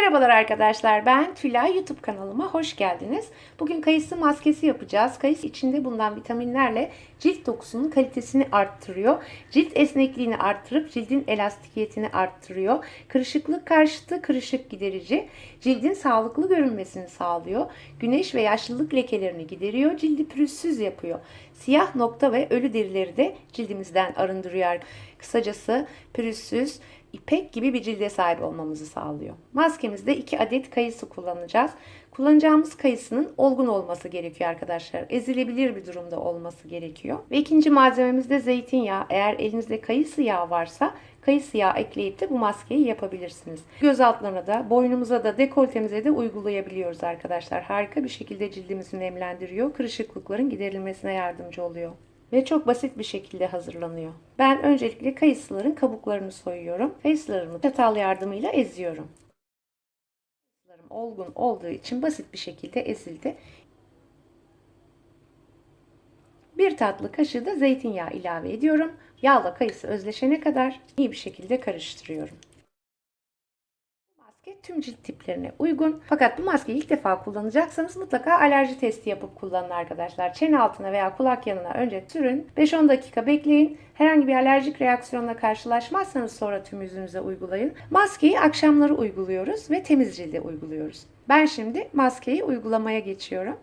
Merhabalar arkadaşlar ben Tülay YouTube kanalıma hoş geldiniz. Bugün kayısı maskesi yapacağız. Kayısı içinde bulunan vitaminlerle cilt dokusunun kalitesini arttırıyor. Cilt esnekliğini arttırıp cildin elastikiyetini arttırıyor. Kırışıklık karşıtı kırışık giderici. Cildin sağlıklı görünmesini sağlıyor. Güneş ve yaşlılık lekelerini gideriyor. Cildi pürüzsüz yapıyor. Siyah nokta ve ölü derileri de cildimizden arındırıyor. Kısacası pürüzsüz, ipek gibi bir cilde sahip olmamızı sağlıyor. Maskemizde 2 adet kayısı kullanacağız. Kullanacağımız kayısının olgun olması gerekiyor arkadaşlar. Ezilebilir bir durumda olması gerekiyor. Ve ikinci malzememiz de zeytinyağı. Eğer elinizde kayısı yağı varsa kayısı yağı ekleyip de bu maskeyi yapabilirsiniz. Göz altlarına da, boynumuza da, dekoltemize de uygulayabiliyoruz arkadaşlar. Harika bir şekilde cildimizi nemlendiriyor. Kırışıklıkların giderilmesine yardımcı oluyor ve çok basit bir şekilde hazırlanıyor. Ben öncelikle kayısıların kabuklarını soyuyorum. Kayısılarımı çatal yardımıyla eziyorum. Kayısılarım olgun olduğu için basit bir şekilde ezildi. Bir tatlı kaşığı da zeytinyağı ilave ediyorum. Yağla kayısı özleşene kadar iyi bir şekilde karıştırıyorum tüm cilt tiplerine uygun. Fakat bu maskeyi ilk defa kullanacaksanız mutlaka alerji testi yapıp kullanın arkadaşlar. Çene altına veya kulak yanına önce sürün. 5-10 dakika bekleyin. Herhangi bir alerjik reaksiyonla karşılaşmazsanız sonra tüm yüzünüze uygulayın. Maskeyi akşamları uyguluyoruz ve temiz cilde uyguluyoruz. Ben şimdi maskeyi uygulamaya geçiyorum.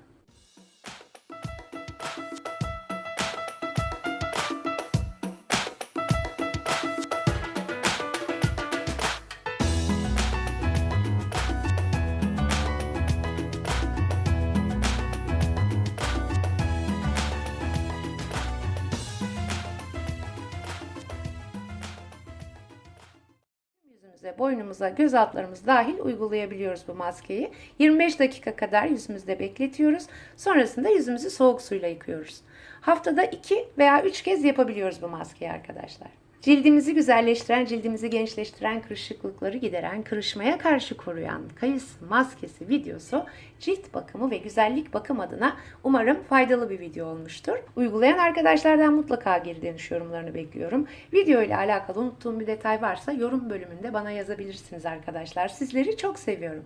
Yüzümüze, boynumuza, göz altlarımız dahil uygulayabiliyoruz bu maskeyi. 25 dakika kadar yüzümüzde bekletiyoruz. Sonrasında yüzümüzü soğuk suyla yıkıyoruz. Haftada 2 veya 3 kez yapabiliyoruz bu maskeyi arkadaşlar. Cildimizi güzelleştiren, cildimizi gençleştiren, kırışıklıkları gideren, kırışmaya karşı koruyan kayısı maskesi videosu cilt bakımı ve güzellik bakım adına umarım faydalı bir video olmuştur. Uygulayan arkadaşlardan mutlaka geri dönüş yorumlarını bekliyorum. Video ile alakalı unuttuğum bir detay varsa yorum bölümünde bana yazabilirsiniz arkadaşlar. Sizleri çok seviyorum.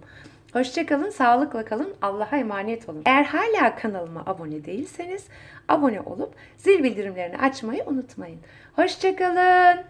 Hoşçakalın, sağlıkla kalın, Allah'a emanet olun. Eğer hala kanalıma abone değilseniz abone olup zil bildirimlerini açmayı unutmayın. Hoşçakalın.